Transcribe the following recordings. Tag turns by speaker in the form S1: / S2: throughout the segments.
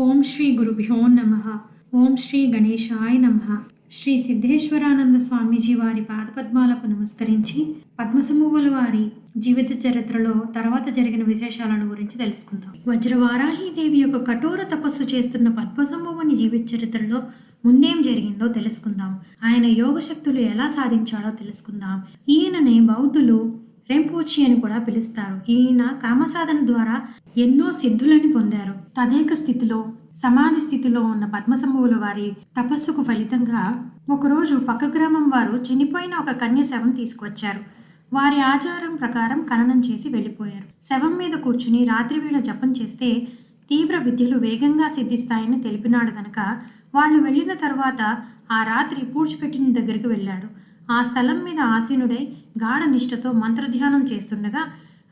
S1: ఓం శ్రీ గురుభ్యో నమ. ఓం శ్రీ గణేశాయ నమ. శ్రీ సిద్ధేశ్వరానంద స్వామీజీ వారి పాదపద్మాలకు నమస్కరించి పద్మసమూహుల వారి జీవిత చరిత్రలో తర్వాత జరిగిన విశేషాలను గురించి తెలుసుకుందాం. వజ్రవారాహీదేవి యొక్క కఠోర తపస్సు చేస్తున్న పద్మసమూహుని జీవిత చరిత్రలో ముందేం జరిగిందో తెలుసుకుందాం. ఆయన యోగ శక్తులు ఎలా సాధించాడో తెలుసుకుందాం. ఈయననే బౌద్ధులు రెంపోచి అని కూడా పిలుస్తారు. ఈయన కామసాధన ద్వారా ఎన్నో సిద్ధులని పొందారు. తదేక స్థితిలో సమాధి స్థితిలో ఉన్న పద్మసంభువుల వారి తపస్సుకు ఫలితంగా ఒకరోజు పక్క గ్రామం వారు చనిపోయిన ఒక కన్య శవం తీసుకువచ్చారు. వారి ఆచారం ప్రకారం ఖననం చేసి వెళ్ళిపోయారు. శవం మీద కూర్చుని రాత్రివేళ జపం చేస్తే తీవ్ర విద్యలు వేగంగా సిద్ధిస్తాయని తెలిపినాడు గనక వాళ్ళు వెళ్ళిన తర్వాత ఆ రాత్రి పూడ్చిపెట్టిన దగ్గరికి వెళ్ళాడు. ఆ స్థలం మీద ఆసీనుడై గాఢ నిష్ఠతో మంత్రధ్యానం చేస్తుండగా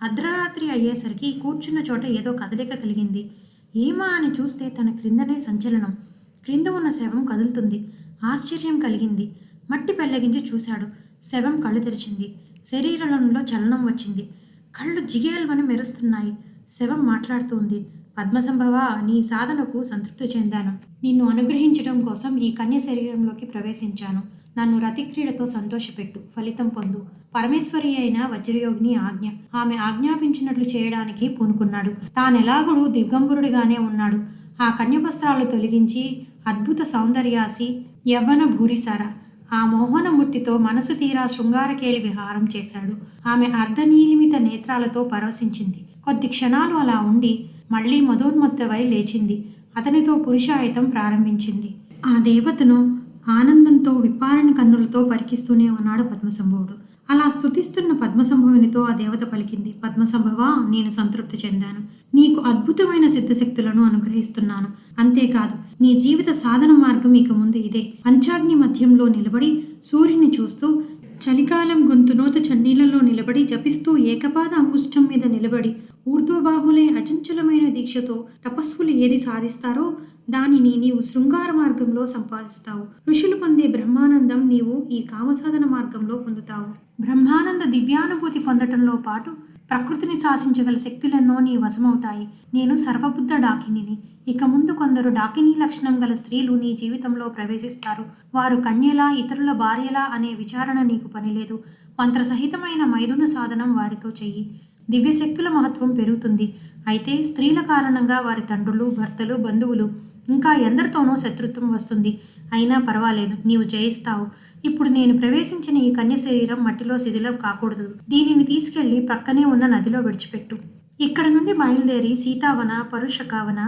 S1: అర్ధరాత్రి అయ్యేసరికి కూర్చున్న చోట ఏదో కదలిక కలిగింది. ఏమా అని చూస్తే తన క్రిందనే సంచలనం. క్రింద ఉన్న శవం కదులుతుంది. ఆశ్చర్యం కలిగింది. మట్టి పెళ్ళగించి చూశాడు. శవం కళ్ళు తెరిచింది. శరీరంలో చలనం వచ్చింది. కళ్ళు జిగేల్వని మెరుస్తున్నాయి. శవం మాట్లాడుతోంది. పద్మసంభవ నీ సాధనకు సంతృప్తి చెందాను. నిన్ను అనుగ్రహించడం కోసం ఈ కన్య శరీరంలోకి ప్రవేశించాను. నన్ను రతిక్రీడతో సంతోషపెట్టు ఫలితం పొందు. పరమేశ్వరి అయిన వజ్రయోగిని ఆజ్ఞ. ఆమె ఆజ్ఞాపించినట్లు చేయడానికి పూనుకున్నాడు. తానెలాగుడు దిగంబరుడిగానే ఉన్నాడు. ఆ కన్యవస్త్రాలు తొలగించి అద్భుత సౌందర్యాసి యవ్వన భూరిసార. ఆ మోహనమూర్తితో మనసు తీరా శృంగారకేళి విహారం చేశాడు. ఆమె అర్ధనీలిమిత నేత్రాలతో పరవశించింది. కొద్ది క్షణాలు అలా ఉండి మళ్ళీ మదోన్మత్తవై లేచింది. అతనితో పురుషాయుతం ప్రారంభించింది. ఆ దేవతను ఆనందంతో విపారణ కన్నులతో పరికిస్తూనే ఉన్నాడు పద్మసంభవుడు. అలా స్తుతిస్తున్న పద్మసంభవునితో ఆ దేవత పలికింది పద్మసంభవ నేను సంతృప్తి చెందాను. నీకు అద్భుతమైన సిద్ధశక్తులను అనుగ్రహిస్తున్నాను. అంతేకాదు నీ జీవిత సాధన మార్గం ఇక ముందు ఇదే. పంచాగ్ని మధ్యంలో నిలబడి సూర్యుని చూస్తూ చలికాలం గొంతునోత చన్నీళ్ళలో నిలబడి జపిస్తూ ఏకపాద అంగుష్టం మీద నిలబడి ఊర్ధ్వబాహులే అచంచలమైన దీక్షతో తపస్సులు ఏది సాధిస్తారో దానిని నీవు శృంగార మార్గంలో సంపాదిస్తావు. ఋషులు పొందే బ్రహ్మానందం నీవు ఈ కామసాధన మార్గంలో పొందుతావు. బ్రహ్మానంద దివ్యానుభూతి పొందటంలో పాటు ప్రకృతిని శాసించగల శక్తులెన్నో నీ వశమవుతాయి. నేను సర్వబుద్ధ డాకినిని. ఇక ముందు కొందరు డాకిని లక్షణం గల స్త్రీలు నీ జీవితంలో ప్రవేశిస్తారు. వారు కన్యలా ఇతరుల భార్యలా అనే విచారణ నీకు పనిలేదు. మంత్రసహితమైన మైదున సాధనం వారితో చెయ్యి. దివ్యశక్తుల మహత్వం పెరుగుతుంది. అయితే స్త్రీల కారణంగా వారి తండ్రులు భర్తలు బంధువులు ఇంకా ఎందరితోనో శత్రుత్వం వస్తుంది. అయినా పర్వాలేదు నీవు జయిస్తావు. ఇప్పుడు నేను ప్రవేశించిన ఈ కన్య శరీరం మట్టిలో శిథిలం కాకూడదు. దీనిని తీసుకెళ్ళి ప్రక్కనే ఉన్న నదిలో విడిచిపెట్టు. ఇక్కడ నుండి బయలుదేరి సీతావన పరుషకావన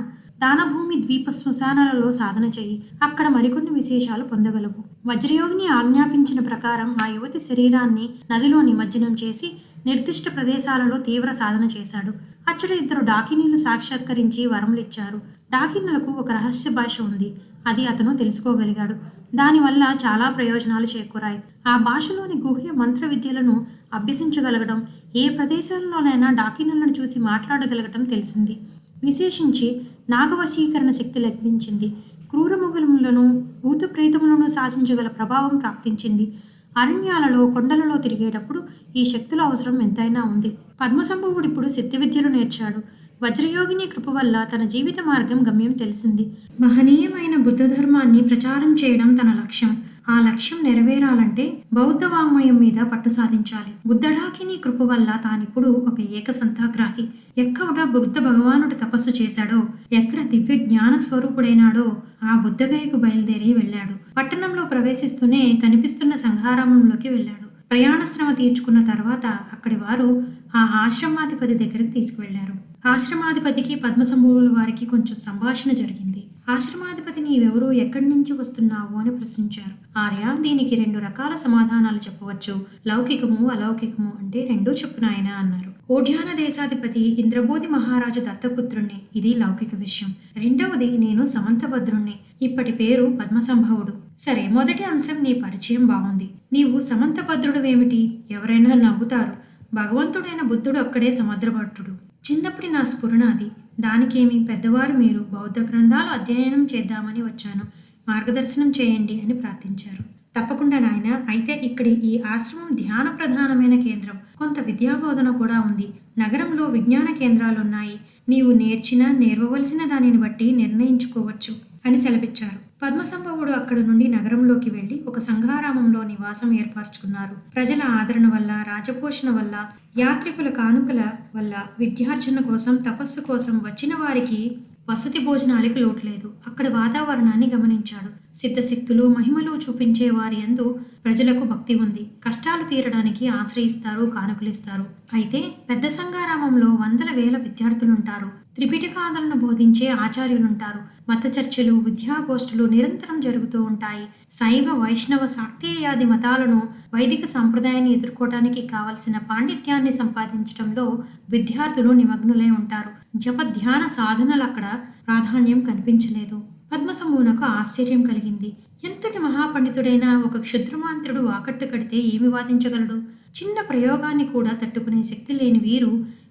S1: దానభూమి ద్వీప శ్మశానాలలో సాధన చేయి అక్కడ మరికొన్ని విశేషాలు పొందగలవు. వజ్రయోగిని ఆజ్ఞాపించిన ప్రకారం ఆ యువతి శరీరాన్ని నదిలో నిమజ్జనం చేసి నిర్దిష్ట ప్రదేశాలలో తీవ్ర సాధన చేశాడు. అచ్చట ఇద్దరు డాకినీలు సాక్షాత్కరించి వరములిచ్చారు. డాకిన్లకు ఒక రహస్య భాష ఉంది. అది అతను తెలుసుకోగలిగాడు. దానివల్ల చాలా ప్రయోజనాలు చేకూరాయి. ఆ భాషలోని గుహ్య మంత్ర విద్యలను అభ్యసించగలగడం ఏ ప్రదేశంలోనైనా డాకిన్లను చూసి మాట్లాడగలగటం తెలిసింది. విశేషించి నాగవశీకరణ శక్తి లభించింది. క్రూరముగులములను భూత ప్రేతములను శాసించగల ప్రభావం ప్రాప్తించింది. అరణ్యాలలో కొండలలో తిరిగేటప్పుడు ఈ శక్తుల అవసరం ఎంతైనా ఉంది. పద్మసంభవుడు ఇప్పుడు శక్తి విద్యలు నేర్చాడు. వజ్రయోగిని కృప వల్ల తన జీవిత మార్గం గమ్యం తెలిసింది. మహనీయమైన బుద్ధ ధర్మాన్ని ప్రచారం చేయడం తన లక్ష్యం. ఆ లక్ష్యం నెరవేరాలంటే బౌద్ధ వాంగ్మయం మీద పట్టు సాధించాలి. బుద్ధడాకిని కృప వల్ల తానిప్పుడు ఒక ఏక సంతాగ్రాహి ఎక్కడ బుద్ధ భగవానుడు తపస్సు చేశాడో ఎక్కడ దివ్య జ్ఞాన స్వరూపుడైనాడో ఆ బుద్ధగయకు బయలుదేరి వెళ్ళాడు. పట్టణంలో ప్రవేశిస్తూనే కనిపిస్తున్న సంఘారామంలోకి వెళ్ళాడు. ప్రయాణ శ్రమ తీర్చుకున్న తర్వాత అక్కడి వారు ఆ ఆశ్రమాధిపతి దగ్గరికి తీసుకువెళ్ళారు ఆశ్రమాధిపతికి పద్మసంభవుల వారికి కొంచెం సంభాషణ జరిగింది. ఆశ్రమాధిపతి నీవెవరు ఎక్కడి నుంచి వస్తున్నావు అని ప్రశ్నించారు. ఆర్య దీనికి రెండు రకాల సమాధానాలు చెప్పవచ్చు. లౌకికము అలౌకికము అంటే రెండూ చెప్పునాయన అన్నారు. ఓఢ్యాన దేశాధిపతి ఇంద్రబోధి మహారాజు దత్తపుత్రుణ్ణి. ఇది లౌకిక విషయం. రెండవది నేను సమంతభద్రుణ్ణి. ఇప్పటి పేరు పద్మసంభవుడు. సరే మొదటి అంశం నీ పరిచయం బాగుంది. నీవు సమంతభద్రుడువేమిటి? ఎవరైనా నవ్వుతారు. భగవంతుడైన బుద్ధుడు అక్కడే సమద్రభట్టుడు. చిన్నప్పటి నా స్ఫురణ అది. దానికేమి? పెద్దవారు మీరు బౌద్ధ గ్రంథాలు అధ్యయనం చేద్దామని వచ్చాను. మార్గదర్శనం చేయండి అని ప్రార్థించారు. తప్పకుండా నాయన అయితే ఇక్కడి ఈ ఆశ్రమం ధ్యాన ప్రధానమైన కేంద్రం. కొంత విద్యాబోధన కూడా ఉంది. నగరంలో విజ్ఞాన కేంద్రాలున్నాయి. నీవు నేర్చిన నేర్వవలసిన దానిని బట్టి నిర్ణయించుకోవచ్చు అని సెలవిచ్చారు. పద్మసంభవుడు అక్కడ నుండి నగరంలోకి వెళ్ళి ఒక సంఘారామంలో నివాసం ఏర్పరచుకున్నారు. ప్రజల ఆదరణ వల్ల రాజపోషణ వల్ల యాత్రికుల కానుకల వల్ల విద్యార్జన కోసం తపస్సు కోసం వచ్చిన వారికి వసతి భోజనాలకి లోటు లేదు. అక్కడ వాతావరణాన్ని గమనించాడు. సిద్ధశక్తులు మహిమలు చూపించే వారి యందు ప్రజలకు భక్తి ఉంది. కష్టాలు తీరడానికి ఆశ్రయిస్తారు కానుకలిస్తారు. అయితే పెద్ద సంగారామంలో వందల వేల విద్యార్థులుంటారు. త్రిపిటకాదులను బోధించే ఆచార్యులుంటారు. మత చర్చలు విద్యాగోష్ఠులు నిరంతరం జరుగుతూ ఉంటాయి. శైవ వైష్ణవ శాక్తేయాది మతాలను వైదిక సంప్రదాయాన్ని ఎదుర్కోవడానికి కావలసిన పాండిత్యాన్ని సంపాదించడంలో విద్యార్థులు నిమగ్నులై ఉంటారు. జప ధ్యాన సాధనలు అక్కడ ప్రాధాన్యం కనిపించలేదు. పద్మసమూనకు ఆశ్చర్యం కలిగింది. ఎంతటి మహాపండితుడైనా ఒక క్షుద్రమాంత్రుడు వాకట్టు కడితే ఏమి వాదించగలడు? చిన్న ప్రయోగాన్ని కూడా తట్టుకునే శక్తి లేని వీరు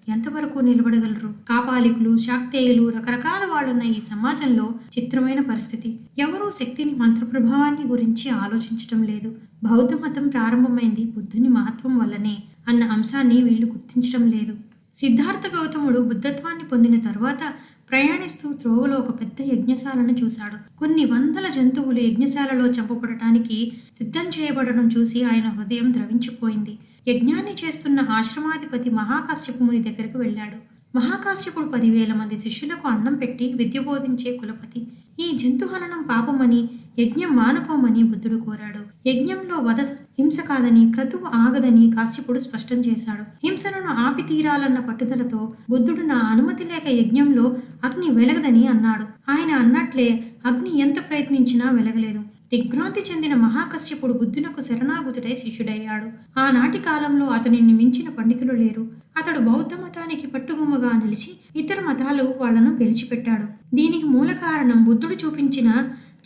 S1: ఎంతవరకు నిలబడగలరు? కాపాలికులు శాక్తేయులు రకరకాల వాళ్ళున్న ఈ సమాజంలో చిత్రమైన పరిస్థితి. ఎవరూ శక్తిని మంత్ర ప్రభావాన్ని గురించి ఆలోచించటం లేదు. బౌద్ధ మతం ప్రారంభమైంది బుద్ధుని మహత్వం వల్లనే అన్న అంశాన్ని వీళ్ళు గుర్తించడం లేదు. సిద్ధార్థ గౌతముడు బుద్ధత్వాన్ని పొందిన తర్వాత ప్రయాణిస్తూ త్రోవలో ఒక పెద్ద యజ్ఞశాలను చూశాడు. కొన్ని వందల జంతువులు యజ్ఞశాలలో చంపబడటానికి సిద్ధం చేయబడడం చూసి ఆయన హృదయం ద్రవించిపోయింది. యజ్ఞాన్ని చేస్తున్న ఆశ్రమాధిపతి మహాకాశ్యపుని దగ్గరకు వెళ్ళాడు. మహాకాశ్యపుడు పదివేల మంది శిష్యులకు అన్నం పెట్టి విద్య బోధించే కులపతి. ఈ జంతుహననం పాపమని యజ్ఞం మానుకోమని బుద్ధుడు కోరాడు. యజ్ఞంలో వధ హింస కాదని క్రతువు ఆగదని కాశ్యపుడు స్పష్టం చేశాడు. హింసను ఆపి తీరాలన్న పట్టుదలతో బుద్ధుడు నా అనుమతి లేక యజ్ఞంలో అగ్ని వెలగదని అన్నాడు. ఆయన అన్నట్లే అగ్ని ఎంత ప్రయత్నించినా వెలగలేదు. దిగ్భ్రాంతి చెందిన మహాకశ్యపుడు బుద్ధునకు శరణాగతుడై శిష్యుడయ్యాడు. ఆనాటి కాలంలో అతనిని మించిన పండితులు లేరు. అతడు బౌద్ధ మతానికి పట్టుగుమ్మగా నిలిచి ఇతర మతాలు వాళ్ళను గెలిచిపెట్టాడు. దీనికి మూల కారణం బుద్ధుడు చూపించిన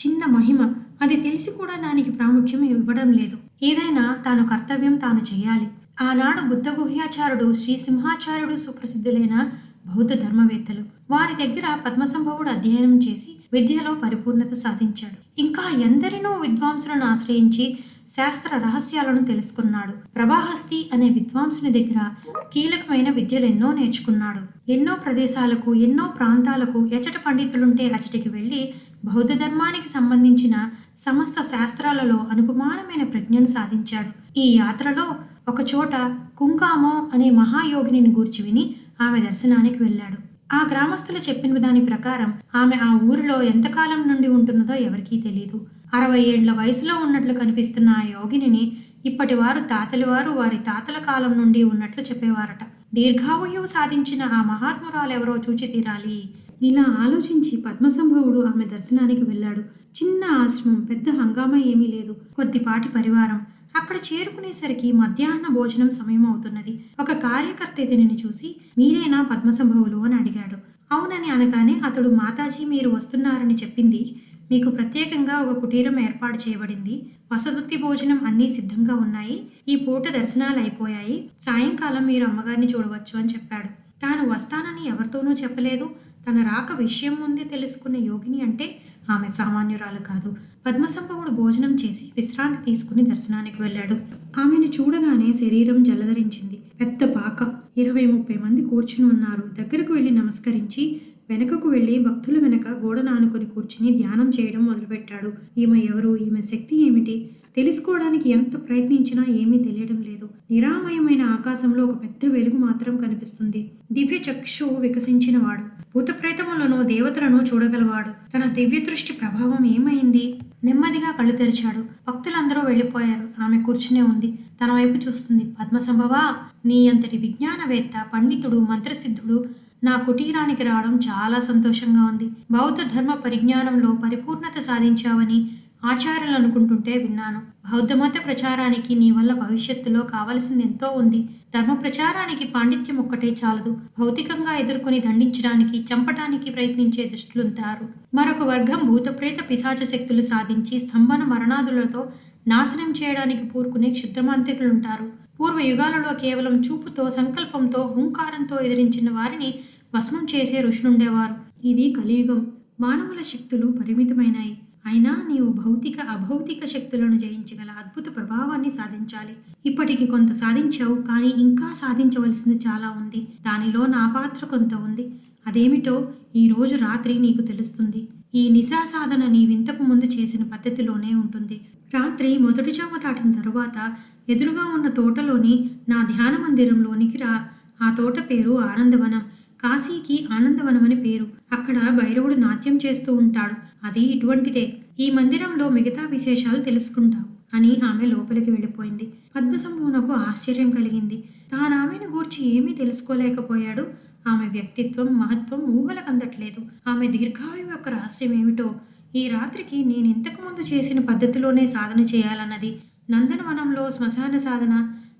S1: చిన్న మహిమ. అది తెలిసి కూడా దానికి ప్రాముఖ్యం ఇవ్వడం లేదు. ఏదైనా తాను కర్తవ్యం తాను చేయాలి. ఆనాడు బుద్ధ గుహ్యాచారుడు శ్రీ సింహాచార్యుడు సుప్రసిద్ధులైన బౌద్ధ ధర్మవేత్తలు. వారి దగ్గర పద్మసంభవుడు అధ్యయనం చేసి విద్యలో పరిపూర్ణత సాధించాడు. ఇంకా ఎందరినో విద్వాంసులను ఆశ్రయించి శాస్త్ర రహస్యాలను తెలుసుకున్నాడు. ప్రభాహస్తి అనే విద్వాంసుని దగ్గర కీలకమైన విద్యలు ఎన్నో నేర్చుకున్నాడు. ఎన్నో ప్రదేశాలకు ఎన్నో ప్రాంతాలకు ఎచట పండితులుంటే అచటికి వెళ్ళి బౌద్ధ ధర్మానికి సంబంధించిన సమస్త శాస్త్రాలలో అనుపమానమైన ప్రజ్ఞను సాధించాడు. ఈ యాత్రలో ఒకచోట కుంకామో అనే మహాయోగిని గూర్చి విని ఆమె దర్శనానికి వెళ్ళాడు. ఆ గ్రామస్తులు చెప్పిన దాని ప్రకారం ఆమె ఆ ఊరిలో ఎంతకాలం నుండి ఉంటున్నదో ఎవరికీ తెలియదు అరవై ఏండ్ల వయసులో ఉన్నట్లు కనిపిస్తున్న ఆ యోగిని ఇప్పటి వారు తాతలి వారు వారి తాతల కాలం నుండి ఉన్నట్లు చెప్పేవారట. దీర్ఘావయువు సాధించిన ఆ మహాత్మురాలు ఎవరో చూచి తీరాలి. ఇలా ఆలోచించి పద్మసంభవుడు ఆమె దర్శనానికి వెళ్ళాడు. చిన్న ఆశ్రమం పెద్ద హంగామా ఏమీ లేదు. కొద్దిపాటి పరివారం. అక్కడ చేరుకునేసరికి మధ్యాహ్న భోజనం సమయం అవుతున్నది ఒక కార్యకర్త ఇతనిని చూసి మీరేనా పద్మసంభవులు అని అడిగాడు. అవునని అనగానే అతడు మాతాజీ మీరు వస్తున్నారని చెప్పింది. మీకు ప్రత్యేకంగా ఒక కుటీరం ఏర్పాటు చేయబడింది. వసతి భోజనం అన్నీ సిద్ధంగా ఉన్నాయి. ఈ పూట దర్శనాలు అయిపోయాయి. సాయంకాలం మీరు అమ్మగారిని చూడవచ్చు అని చెప్పాడు. తాను వస్తానని ఎవరితోనూ చెప్పలేదు. తన రాక విషయం ముందే తెలుసుకున్న యోగిని అంటే ఆమె సామాన్యురాలు కాదు. పద్మసంభవుడు భోజనం చేసి విశ్రాంతి తీసుకుని దర్శనానికి వెళ్ళాడు. ఆమెను చూడగానే శరీరం జలధరించింది. పెద్ద పాక. ఇరవై ముప్పై మంది కూర్చుని ఉన్నారు. దగ్గరకు వెళ్ళి నమస్కరించి వెనుకకు వెళ్ళి భక్తుల వెనక గోడను ఆనుకొని కూర్చుని ధ్యానం చేయడం మొదలుపెట్టాడు. ఈమె ఎవరు? ఈమె శక్తి ఏమిటి? తెలుసుకోవడానికి ఎంత ప్రయత్నించినా ఏమీ తెలియడం లేదు. నిరామయమైన ఆకాశంలో ఒక పెద్ద వెలుగు మాత్రం కనిపిస్తుంది. దివ్య చక్షు వికసించినవాడు. భూతప్రేతములను దేవతలను చూడగలవాడు. తన దివ్య దృష్టి ప్రభావం ఏమైంది? నెమ్మదిగా కళ్ళు తెరిచాడు. భక్తులందరూ వెళ్ళిపోయారు. ఆమె కూర్చునే ఉంది. తన వైపు చూస్తుంది. పద్మసంభవా నీ అంతటి విజ్ఞానవేత్త పండితుడు మంత్రసిద్ధుడు నా కుటీరానికి రావడం చాలా సంతోషంగా ఉంది. బౌద్ధ ధర్మ పరిజ్ఞానంలో పరిపూర్ణత సాధించావని ఆచార్యులు అనుకుంటుంటే విన్నాను. బౌద్ధ మత ప్రచారానికి నీ వల్ల భవిష్యత్తులో కావలసింది ఎంతో ఉంది. ధర్మ ప్రచారానికి పాండిత్యం ఒక్కటే చాలదు. భౌతికంగా ఎదుర్కొని దండించడానికి చంపటానికి ప్రయత్నించే దుష్టులుంటారు. మరొక వర్గం భూతప్రేత పిశాచ శక్తులు సాధించి స్తంభన మరణాదులతో నాశనం చేయడానికి పూరుకునే క్షుద్రమాంత్రికులుంటారు పూర్వ యుగాలలో కేవలం చూపుతో సంకల్పంతో హుంకారంతో ఎదిరించిన వారిని భస్మం చేసే ఋషులుండేవారు. ఇది కలియుగం. మానవుల శక్తులు పరిమితమైనాయి. అయినా నీవు భౌతిక అభౌతిక శక్తులను జయించగల అద్భుత ప్రభావాన్ని సాధించాలి. ఇప్పటికి కొంత సాధించావు కానీ ఇంకా సాధించవలసింది చాలా ఉంది. దానిలో నా పాత్ర కొంత ఉంది. అదేమిటో ఈ రోజు రాత్రి నీకు తెలుస్తుంది. ఈ నిశా సాధన నీవింతకు ముందు చేసిన పద్ధతిలోనే ఉంటుంది. రాత్రి మొదటి జామ దాటిన తరువాత ఎదురుగా ఉన్న తోటలోని నా ధ్యాన మందిరంలోనికి రా. ఆ తోట పేరు ఆనందవనం. కాశీకి ఆనందవనం అని పేరు. అక్కడ భైరవుడు నాట్యం చేస్తూ ఉంటాడు. అది ఇటువంటిదే. ఈ మందిరంలో మిగతా విశేషాలు తెలుసుకుంటావు అని ఆమె లోపలికి వెళ్ళిపోయింది. పద్మసంభువునకు ఆశ్చర్యం కలిగింది. తాను ఆమెను గూర్చి ఏమీ తెలుసుకోలేకపోయాడు. ఆమె వ్యక్తిత్వం మహత్వం ఊహలకు అందట్లేదు ఆమె దీర్ఘాయువు యొక్క రహస్యం ఏమిటో? ఈ రాత్రికి నేను ఇంతకుముందు చేసిన పద్ధతిలోనే సాధన చేయాలన్నది. నందనవనంలో శ్మశాన సాధన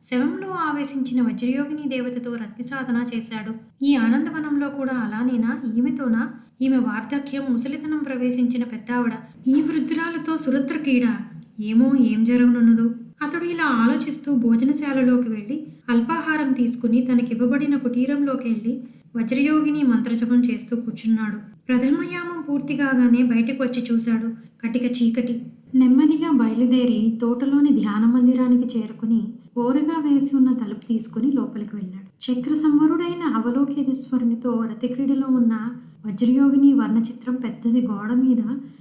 S1: శవంలో ఆవేశించిన వజ్రయోగిని దేవతతో రక్తి సాధన చేశాడు. ఈ ఆనందవనంలో కూడా అలానేనా? ఈమెతోనా? ఈమె వార్ధక్యం ముసలితనం ప్రవేశించిన పెద్దావిడ ఈ వృద్ధురాలతో సురద్ర క్రీడ. ఏమో ఏం జరగనున్నదో? అతడు ఇలా ఆలోచిస్తూ భోజనశాలలోకి వెళ్ళి అల్పాహారం తీసుకుని తనకివ్వబడిన కుటీరంలోకి వెళ్ళి వజ్రయోగిని మంత్రజపం చేస్తూ కూర్చున్నాడు. ప్రథమయామం పూర్తి కాగానే బయటకు వచ్చి చూశాడు కటిక చీకటి. నెమ్మదిగా బయలుదేరి తోటలోని ధ్యాన మందిరానికి చేరుకుని ఓరగా వేసి ఉన్న తలుపు తీసుకుని లోపలికి వెళ్ళాడు. చక్ర సంవరుడైన అవలోకేశ్వరునితో రతిక్రీడలో ఉన్న వజ్రయోగిని వర్ణచిత్రం పెద్దది గోడ మీద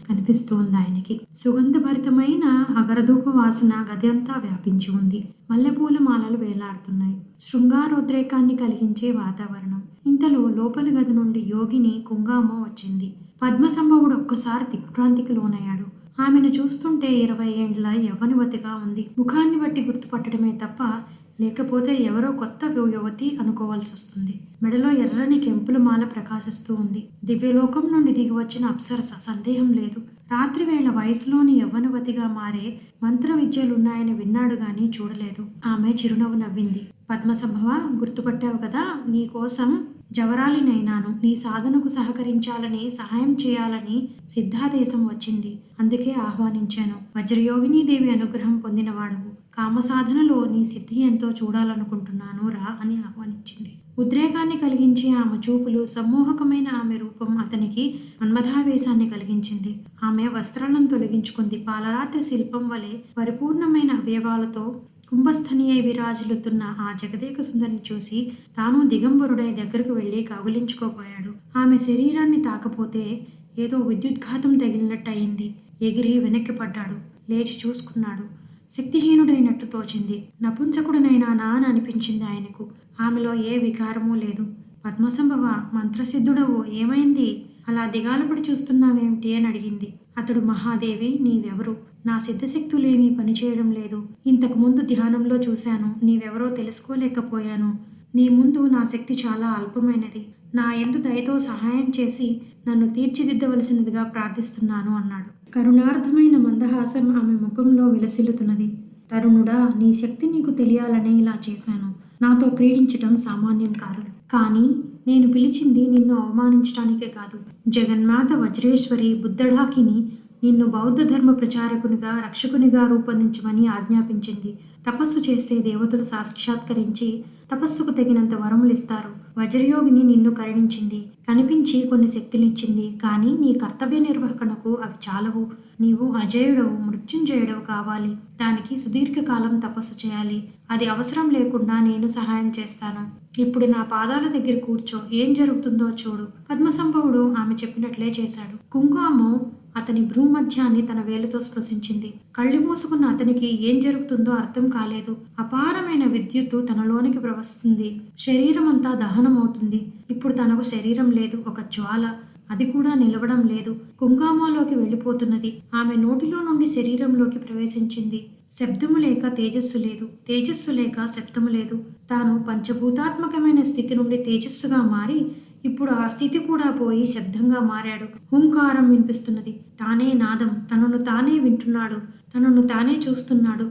S1: కనిపిస్తూ ఉంది ఆయనకి. సుగంధభరితమైన అగరధూప వాసన గది అంతా వ్యాపించి ఉంది. మల్లెపూల మాలలు వేలాడుతున్నాయి. శృంగారోద్రేకాన్ని కలిగించే వాతావరణం. ఇంతలో లోపలి గది నుండి యోగిని కుంగామ వచ్చింది. పద్మసంభవుడు ఒక్కసారి దిగ్భ్రాంతికి లోనయ్యాడు. ఆమెను చూస్తుంటే ఇరవై ఏండ్ల యవ్వనవతిగా ఉంది. ముఖాన్ని బట్టి గుర్తుపట్టడమే తప్ప లేకపోతే ఎవరో కొత్త యువతి అనుకోవాల్సి వస్తుంది. మెడలో ఎర్రని కెంపుల మాల ప్రకాశిస్తూ ఉంది. దివ్యలోకం నుండి దిగి వచ్చిన అప్సరస సందేహం లేదు. రాత్రి వేళ వయసులోని యవ్వనవతిగా మారే మంత్ర విద్యలున్నాయని విన్నాడు గాని చూడలేదు. ఆమె చిరునవ్వు నవ్వింది. పద్మసంభవ గుర్తుపట్టావు కదా నీకోసం జవరాలినైనాను నీ సాధనకు సహకరించాలని సహాయం చేయాలని సిద్ధాదేశం వచ్చింది. అందుకే ఆహ్వానించాను. వజ్రయోగినీదేవి అనుగ్రహం పొందినవాడు కామ సాధనలో నీ సిద్ధి ఎంతో చూడాలనుకుంటున్నాను రా అని ఆహ్వానించింది. ఉద్రేకాన్ని కలిగించే ఆమె చూపులు సమ్మోహకమైన ఆమె రూపం అతనికి మన్మథావేశాన్ని కలిగించింది. ఆమె వస్త్రాలను తొలగించుకుంది. పాలరాత్రి శిల్పం వలె పరిపూర్ణమైన అవయవాలతో కుంభస్థనీయ విరాజిల్లుతున్న ఆ జగదేక సుందరిని చూసి తాను దిగంబరుడై దగ్గరకు వెళ్ళి కౌగిలించుకోపోయాడు. ఆమె శరీరాన్ని తాకపోతే ఏదో విద్యుద్ఘాతం తగిలినట్టు అయింది ఎగిరి వెనక్కి పడ్డాడు. లేచి చూసుకున్నాడు. శక్తిహీనుడైనట్టు తోచింది. నపుంసకుడనైనా నా అని అనిపించింది ఆయనకు. ఆమెలో ఏ వికారమూ లేదు. పద్మసంభవ మంత్రసిద్ధుడవు ఏమైంది? అలా దిగాలపడి చూస్తున్నావేమిటి అని అడిగింది. అతడు మహాదేవి నీవెవరు? నా సిద్ధశక్తులేమీ పనిచేయడం లేదు. ఇంతకుముందు ధ్యానంలో చూశాను నీవెవరో తెలుసుకోలేకపోయాను. నీ ముందు నా శక్తి చాలా అల్పమైనది. నా ఎందు దయతో సహాయం చేసి నన్ను తీర్చిదిద్దవలసినదిగా ప్రార్థిస్తున్నాను అన్నాడు. కరుణార్థమైన మందహాసం ఆమె ముఖంలో విలసిల్లుతున్నది. తరుణుడా నీ శక్తి నీకు తెలియాలనే ఇలా చేశాను. నాతో క్రీడించటం సామాన్యం కాదు. కానీ నేను పిలిచింది నిన్ను అవమానించడానికే కాదు. జగన్మాత వజ్రేశ్వరి బుద్ధడాకిని నిన్ను బౌద్ధ ధర్మ ప్రచారకునిగా రక్షకునిగా రూపొందించమని ఆజ్ఞాపించింది. తపస్సు చేస్తే దేవతలు సాక్షాత్కరించి తపస్సుకు తగినంత వరములు ఇస్తారు వజ్రయోగిని నిన్ను కరుణించింది కనిపించి కొన్ని శక్తులిచ్చింది కానీ నీ కర్తవ్య నిర్వహణకు అవి చాలవు. నీవు అజయుడవు మృత్యుంజయుడవు కావాలి. దానికి సుదీర్ఘకాలం తపస్సు చేయాలి. అది అవసరం లేకుండా నేను సహాయం చేస్తాను. ఇప్పుడు నా పాదాల దగ్గర కూర్చో. ఏం జరుగుతుందో చూడు. పద్మసంభవుడు ఆమె చెప్పినట్లే చేశాడు. కుంకుమము అతని భ్రూమధ్యాన్ని తన వేలుతో స్పృశించింది. కళ్ళు మూసుకున్న అతనికి ఏం జరుగుతుందో అర్థం కాలేదు. అపారమైన విద్యుత్తు తనలోనికి ప్రవహిస్తుంది. శరీరం అంతా దహనమవుతుంది. ఇప్పుడు తనకు శరీరం లేదు ఒక జ్వాల. అది కూడా నిలవడం లేదు. కుంగామాలోకి వెళ్ళిపోతున్నది. ఆమె నోటిలో నుండి శరీరంలోకి ప్రవేశించింది. శబ్దము లేక తేజస్సు లేదు. తేజస్సు లేక శబ్దము లేదు. తాను పంచభూతాత్మకమైన స్థితి నుండి తేజస్సుగా మారి ఇప్పుడు ఆ స్థితి కూడా పోయి శబ్దంగా మారాడు. హుంకారం వినిపిస్తున్నది. తానే నాదం. తనను తానే వింటున్నాడు. తనను తానే చూస్తున్నాడు.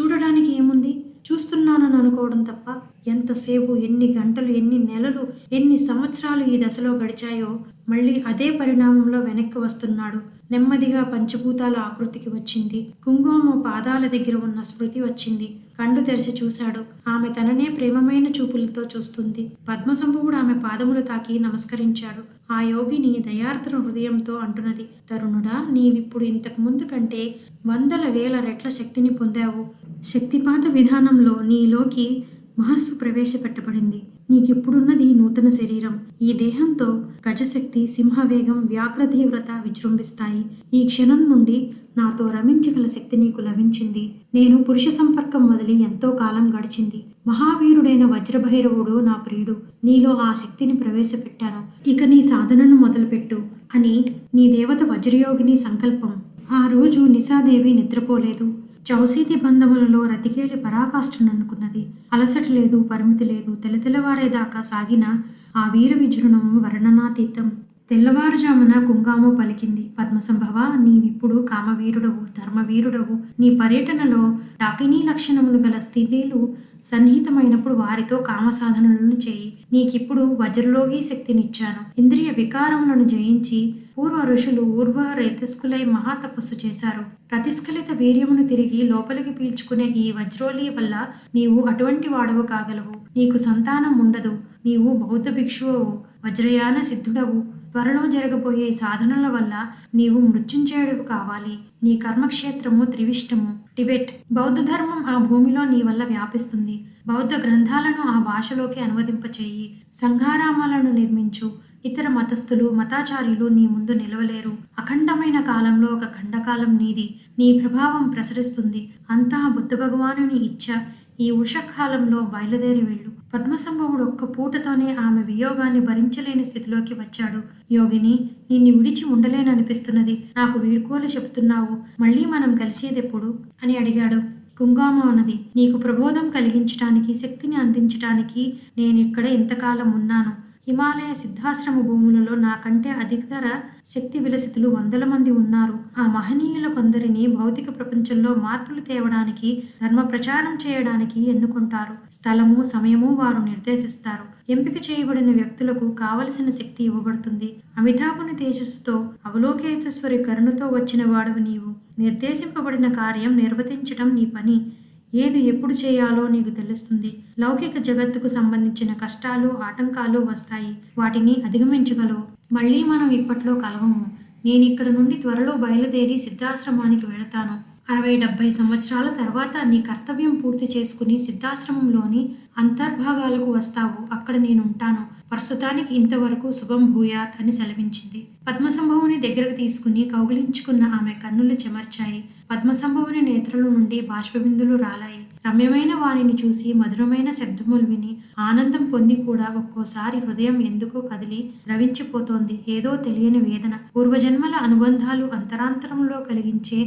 S1: చూడడానికి ఏముంది? చూస్తున్నానని అనుకోవడం తప్ప ఎంతసేపు ఎన్ని గంటలు ఎన్ని నెలలు ఎన్ని సంవత్సరాలు ఈ దశలో గడిచాయో మళ్ళీ అదే పరిణామంలో వెనక్కి వస్తున్నాడు. నెమ్మదిగా పంచభూతాల ఆకృతికి వచ్చింది. కుంకుమ పాదాల దగ్గర ఉన్న స్మృతి వచ్చింది. కళ్ళు తెరిచి చూశాడు. ఆమె తననే ప్రేమమైన చూపులతో చూస్తుంది. పద్మసంభవుడు ఆమె పాదములు తాకి నమస్కరించాడు. ఆ యోగిని దయార్ద్ర హృదయంతో అంటున్నది తరుణుడా నీవిప్పుడు ఇంతకు ముందు కంటే వందల వేల రెట్ల శక్తిని పొందావు. శక్తిపాత విధానంలో నీలోకి మహస్సు ప్రవేశపెట్టబడింది. నీకిప్పుడున్నది నూతన శరీరం. ఈ దేహంతో గజశక్తి సింహవేగం వ్యాఘ్ర తీవ్రత విజృంభిస్తాయి. ఈ క్షణం నుండి నాతో రమించగల శక్తి నీకు లభించింది. నేను పురుష సంపర్కం వదిలి ఎంతో కాలం గడిచింది. మహావీరుడైన వజ్రభైరవుడు నా ప్రియుడు నీలో ఆ శక్తిని ప్రవేశపెట్టాను. ఇక నీ సాధనను మొదలుపెట్టు అని నీ దేవత వజ్రయోగిని సంకల్పం. ఆ రోజు నిశాదేవి నిద్రపోలేదు. చౌసీతి బంధములలో రతికేళి పరాకాష్ఠననుకున్నది అలసట లేదు పరిమితి లేదు తెలతెలవారేదాకా సాగిన ఆ వీర విజృణం వర్ణనాతీతం. తెల్లవారుజామున కుంగాము పలికింది పద్మసంభవ నీవిప్పుడు కామవీరుడవు ధర్మవీరుడవు. నీ పర్యటనలో డాకినీ లక్షణములు గల స్త్రీలు సన్నిహితమైనప్పుడు వారితో కామ సాధనలను చేయి. నీకిప్పుడు వజ్రలోహి శక్తినిచ్చాను. ఇంద్రియ వికారములను జయించి పూర్వ ఋషులు ఊర్వ రేతస్కులై మహాతపస్సు చేశారు. ప్రతిస్ఖలిత వీర్యమును తిరిగి లోపలికి పీల్చుకునే ఈ వజ్రోలి వల్ల నీవు అటువంటి వాడవు కాగలవు. నీకు సంతానం ఉండదు నీవు బౌద్ధ భిక్షువు వజ్రయాన సిద్ధుడవు. త్వరలో జరగబోయే సాధనల వల్ల నీవు మృత్యుంజయుడు కావాలి. నీ కర్మక్షేత్రము త్రివిష్టము. టిబెట్. బౌద్ధ ధర్మం ఆ భూమిలో నీ వల్ల వ్యాపిస్తుంది. బౌద్ధ గ్రంథాలను ఆ భాషలోకి అనువదింపచేయి. సంఘారామాలను నిర్మించు. ఇతర మతస్థులు మతాచార్యులు నీ ముందు నిలవలేరు. అఖండమైన కాలంలో ఒక ఖండకాలం నీది. నీ ప్రభావం ప్రసరిస్తుంది. అంతా బుద్ధ భగవానుని ఇచ్చ. ఈ ఉషకాలంలో బయలుదేరి వెళ్ళు. పద్మసంభవుడు ఒక్క పూటతోనే ఆమె వియోగాన్ని భరించలేని స్థితిలోకి వచ్చాడు. యోగిని నిన్ను విడిచి ఉండలేననిపిస్తున్నది. నాకు వీడ్కోలు చెప్తున్నావు మళ్ళీ మనం కలిసేదెప్పుడు? అని అడిగాడు. కుంగామ అన్నది. నీకు ప్రబోధం కలిగించటానికి శక్తిని అందించటానికి నేను ఇక్కడ ఇంతకాలం ఉన్నాను. హిమాలయ సిద్ధాశ్రమ భూములలో నాకంటే అధికతర శక్తి విలసితులు వందల మంది ఉన్నారు. ఆ మహనీయుల కొందరిని భౌతిక ప్రపంచంలో మార్పులు తేవడానికి ధర్మ ప్రచారం చేయడానికి ఎన్నుకుంటారు. స్థలము సమయము వారు నిర్దేశిస్తారు. ఎంపిక చేయబడిన వ్యక్తులకు కావలసిన శక్తి ఇవ్వబడుతుంది. అమితాభుని తేజస్సుతో అవలోకేతేశ్వరి కరుణతో వచ్చిన వాడు నీవు. నిర్దేశింపబడిన కార్యం నిర్వర్తించటం నీ పని. ఏది ఎప్పుడు చేయాలో నీకు తెలుస్తుంది. లౌకిక జగత్తుకు సంబంధించిన కష్టాలు ఆటంకాలు వస్తాయి. వాటిని అధిగమించగలవు. మళ్ళీ మనం ఇప్పట్లో కలవము. నేను ఇక్కడ నుండి త్వరలో బయలుదేరి సిద్ధాశ్రమానికి వెళతాను. అరవై డెబ్బై సంవత్సరాల తర్వాత నీ కర్తవ్యం పూర్తి చేసుకుని సిద్ధాశ్రమంలోని అంతర్భాగాలకు వస్తావు. అక్కడ నేను ఉంటాను ప్రస్తుతానికి ఇంతవరకు శుభం భూయాత్ అని సెలవించింది. పద్మసంభవుని దగ్గరకు తీసుకుని కౌగిలించుకున్న ఆమె కన్నులు చెమర్చాయి. పద్మసంభవుని నేత్రల నుండి బాష్పబిందులు రాలాయి. రమ్యమైన వారిని చూసి మధురమైన శబ్దములు విని ఆనందం పొంది కూడా ఒక్కోసారి హృదయం ఎందుకో కదిలి రవించిపోతోంది ఏదో తెలియని వేదన. పూర్వజన్మల అనుబంధాలు అంతరాంతరంలో కలిగించే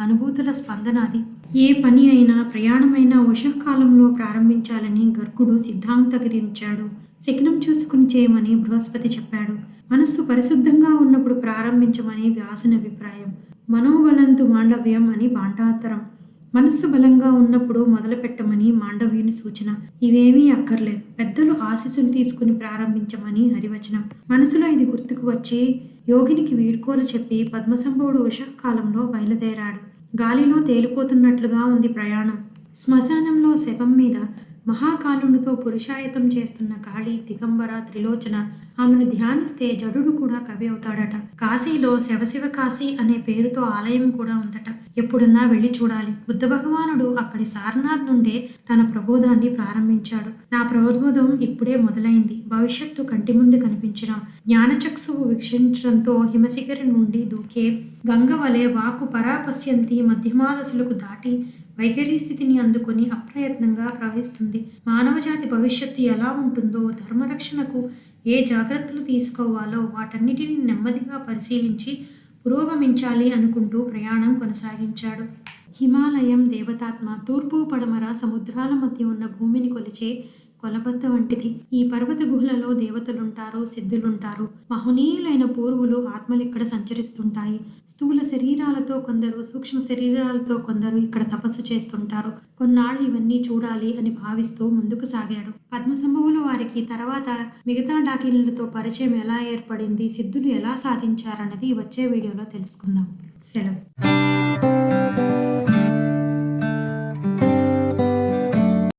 S1: అనుభూతుల స్పందన అది. ఏ పని అయినా ప్రయాణమైనా ఉషకాలంలో ప్రారంభించాలని గర్గుడు సిద్ధాంతకరించాడు శకునం చూసుకుని చేయమని బృహస్పతి చెప్పాడు. మనస్సు పరిశుద్ధంగా ఉన్నప్పుడు ప్రారంభించమని వ్యాసుని అభిప్రాయం. మనోబలంతు మాండవ్యం అని బాండాతరం. మనస్సు బలంగా ఉన్నప్పుడు మొదలుపెట్టమని మాండవ్యుని సూచన. ఇవేమీ అక్కర్లేదు. పెద్దలు ఆశీస్సులు తీసుకుని ప్రారంభించమని హరివచనం. మనసులో ఇది గుర్తుకు వచ్చి యోగినికి వీడ్కోలు చెప్పి పద్మసంభవుడు ఉషకాలంలో బయలుదేరాడు. గాలిలో తేలిపోతున్నట్లుగా ఉంది ప్రయాణం. శ్మశానంలో శవం మీద మహాకాలునితో పురుషాయతం చేస్తున్న కాళీ దిగంబర త్రిలోచన ఆమెను ధ్యానిస్తే జడుడు కూడా కవి అవుతాడట. కాశీలో శివశివ కాశీ అనే పేరుతో ఆలయం కూడా ఉందట. ఎప్పుడన్నా వెళ్ళి చూడాలి. బుద్ధ భగవానుడు అక్కడి సారనాథ్ నుండే తన ప్రబోధాన్ని ప్రారంభించాడు. నా ప్రబోధం ఇప్పుడే మొదలైంది. భవిష్యత్తు కంటి ముందు కనిపించడం. జ్ఞానచక్షువు వీక్షించడంతో హిమశిఖరి నుండి దూకే గంగ వలె వాకు పరాపశ్యంతి మధ్యమాదశులకు దాటి వైఖరి స్థితిని అందుకొని అప్రయత్నంగా ప్రవహిస్తుంది. మానవజాతి భవిష్యత్తు ఎలా ఉంటుందో ధర్మరక్షణకు ఏ జాగ్రత్తలు తీసుకోవాలో వాటన్నిటిని నెమ్మదిగా పరిశీలించి పురోగమించాలి అనుకుంటూ ప్రయాణం కొనసాగించాడు. హిమాలయం దేవతాత్మ తూర్పు పడమర సముద్రాల మధ్య ఉన్న భూమిని కొలిచే కొలబద్ద వంటిది. ఈ పర్వత గుహలలో దేవతలుంటారు సిద్ధులుంటారు. మహనీయులైన పూర్వులు ఆత్మలు ఇక్కడ సంచరిస్తుంటాయి. స్థూల శరీరాలతో కొందరు సూక్ష్మ శరీరాలతో కొందరు ఇక్కడ తపస్సు చేస్తుంటారు. కొన్నాళ్ళు ఇవన్నీ చూడాలి అని భావిస్తూ ముందుకు సాగాడు. పద్మసంభవులు వారికి తర్వాత మిగతా డాకిన్లతో పరిచయం ఎలా ఏర్పడింది సిద్ధులు ఎలా సాధించారన్నది వచ్చే వీడియోలో తెలుసుకుందాం. సెలవు.